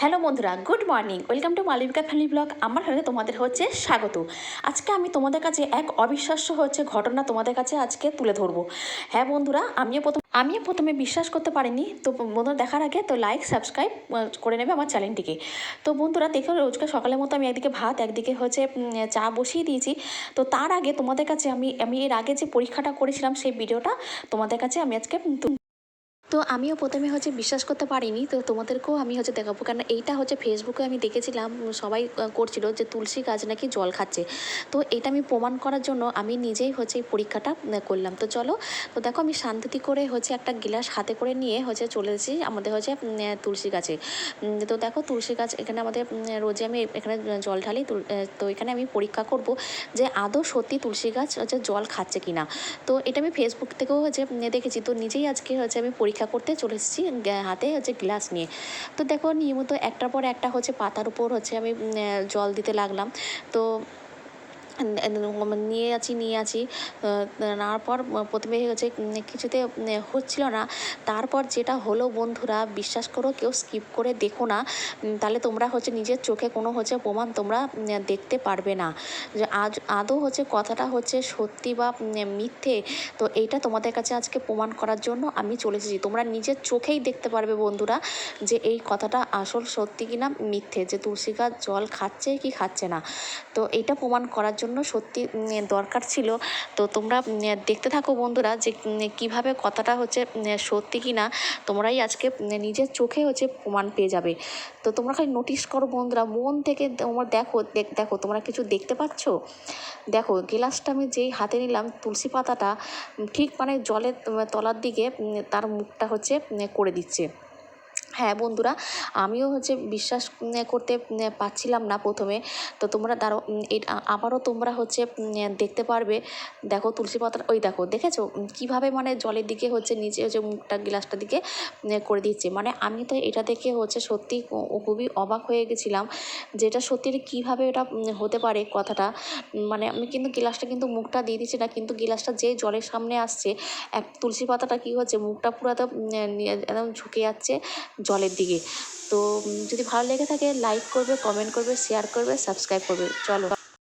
Hello বন্ধুরা, good morning. Welcome to Malobika family blog. আমার হলে তোমাদের হচ্ছে স্বাগত। আজকে আমি তোমাদের কাছে এক অবিশ্বাস্য হচ্ছে ঘটনা তোমাদের কাছে আজকে তুলে ধরবো। হ্যাঁ বন্ধুরা, আমিও প্রথম আমিও প্রথমে বিশ্বাস করতে পারিনি। তো বন্ধুরা দেখার আগে তো লাইক সাবস্ক্রাইব করে নেবে আমার চ্যানেলটিকে। তো বন্ধুরা, দেখো রোজকার সকালের মতো আমি একদিকে ভাত, একদিকে হচ্ছে চা বসিয়ে দিয়েছি। তো তার আগে তোমাদের কাছে আমি আমি এর আগে যে পরীক্ষাটা করেছিলাম সেই ভিডিওটা তোমাদের কাছে আমি আজকে তো আমিও প্রথমে হচ্ছে বিশ্বাস করতে পারিনি, তো তোমাদেরকেও আমি হচ্ছে দেখাবো। কারণ এইটা হচ্ছে ফেসবুকে আমি দেখেছিলাম, সবাই করছিল যে তুলসী গাছ নাকি জল খাচ্ছে। তো এটা আমি প্রমাণ করার জন্য আমি নিজেই হচ্ছে এই পরীক্ষাটা করলাম। তো চলো, তো দেখো আমি শান্তিতে করে হচ্ছে একটা গিলাস হাতে করে নিয়ে হচ্ছে চলে এসেছি আমাদের হচ্ছে তুলসী গাছে। তো দেখো তুলসী গাছ এখানে আমাদের রোজে আমি এখানে জল ঢালি তো এখানে আমি পরীক্ষা করব যে আদৌ সত্যি তুলসী গাছ হচ্ছে জল খাচ্ছে কিনা। তো এটা আমি ফেসবুক থেকেও হচ্ছে দেখেছি। তো নিজেই আজকে হচ্ছে আমি পরীক্ষা করতে চলে এসেছি হাতে হচ্ছে গ্লাস নিয়ে। তো দেখো, নিয়মিত একটার পর একটা হচ্ছে পাতার উপর হচ্ছে আমি জল দিতে লাগলাম। তো নিয়ে আছি নিয়ে আছি নেওয়ার পর প্রথমে হচ্ছে কিছুতে হচ্ছিল না। তারপর যেটা হলো বন্ধুরা, বিশ্বাস করো, কেউ স্কিপ করে দেখো না। তাহলে তোমরা হচ্ছে নিজের চোখে কোনো হচ্ছে প্রমাণ তোমরা দেখতে পারবে না। যে আজ, আদৌ হচ্ছে কথাটা হচ্ছে সত্যি বা মিথ্যে, তো এইটা তোমাদের কাছে আজকে প্রমাণ করার জন্য আমি চলে এসেছি। তোমরা নিজের চোখেই দেখতে পারবে বন্ধুরা, যে এই কথাটা আসল সত্যি কিনা মিথ্যে, যে তুলসী গাছ জল খাচ্ছে কি খাচ্ছে না। তো এইটা প্রমাণ করার জন্য সত্যি দরকার ছিল। তো তোমরা দেখতে থাকো বন্ধুরা যে কীভাবে কথাটা হচ্ছে সত্যি কি না তোমরাই আজকে নিজের চোখে হচ্ছে প্রমাণ পেয়ে যাবে। তো তোমরা খালি নোটিস করো বন্ধুরা, মন থেকে তোমরা দেখ- দেখো তোমরা কিছু দেখতে পাচ্ছ? দেখো, গিলাসটা আমি যেই হাতে নিলাম, তুলসী পাতাটা ঠিক মানে জলের তলার দিকে তার মুখটা হচ্ছে করে দিচ্ছে। হ্যাঁ বন্ধুরা, আমিও হচ্ছে বিশ্বাস করতে পারছিলাম না প্রথমে। তো তোমরা দাঁড়ো আবারও তোমরা হচ্ছে দেখতে পারবে। দেখো তুলসী পাতা ওই দেখো, দেখেছ? কীভাবে মানে জলের দিকে হচ্ছে নিচে হচ্ছে মুখটা, গ্লাসটার দিকে করে দিচ্ছে। মানে আমি তো এটা দেখে হচ্ছে সত্যি খুবই অবাক হয়ে গেছিলাম যেটা সত্যি কীভাবে এটা হতে পারে কথাটা। মানে আমি কিন্তু গ্লাসটা কিন্তু মুখটা দিয়ে দিচ্ছি না, কিন্তু গ্লাসটা যে জলের সামনে আসছে, এক, তুলসী পাতাটা কী হচ্ছে, মুখটা পুরো একদম ঝুঁকে যাচ্ছে। জলের দিকে। তো যদি ভালো লেগে থাকে লাইক করবে কমেন্ট করবে শেয়ার করবে সাবস্ক্রাইব করবে। চলো।